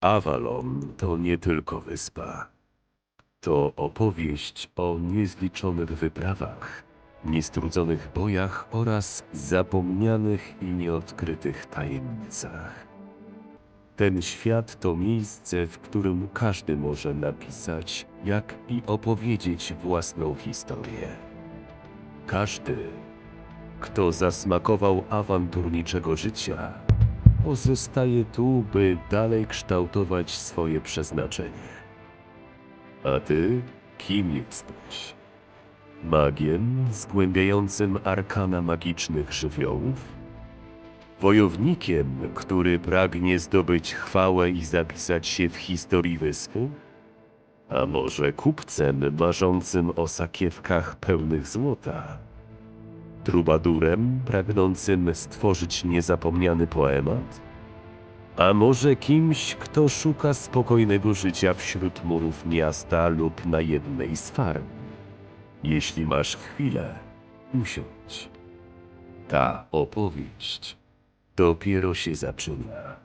Avalon to nie tylko wyspa. To opowieść o niezliczonych wyprawach, niestrudzonych bojach oraz zapomnianych i nieodkrytych tajemnicach. Ten świat to miejsce, w którym każdy może napisać, jak i opowiedzieć własną historię. Każdy, kto zasmakował awanturniczego życia, pozostaje tu, by dalej kształtować swoje przeznaczenie. A ty kim jesteś? Magiem zgłębiającym arkana magicznych żywiołów? Wojownikiem, który pragnie zdobyć chwałę i zapisać się w historii wyspy? A może kupcem marzącym o sakiewkach pełnych złota? Trubadurem pragnącym stworzyć niezapomniany poemat? A może kimś, kto szuka spokojnego życia wśród murów miasta lub na jednej z farm? Jeśli masz chwilę, usiądź. Ta opowieść dopiero się zaczyna.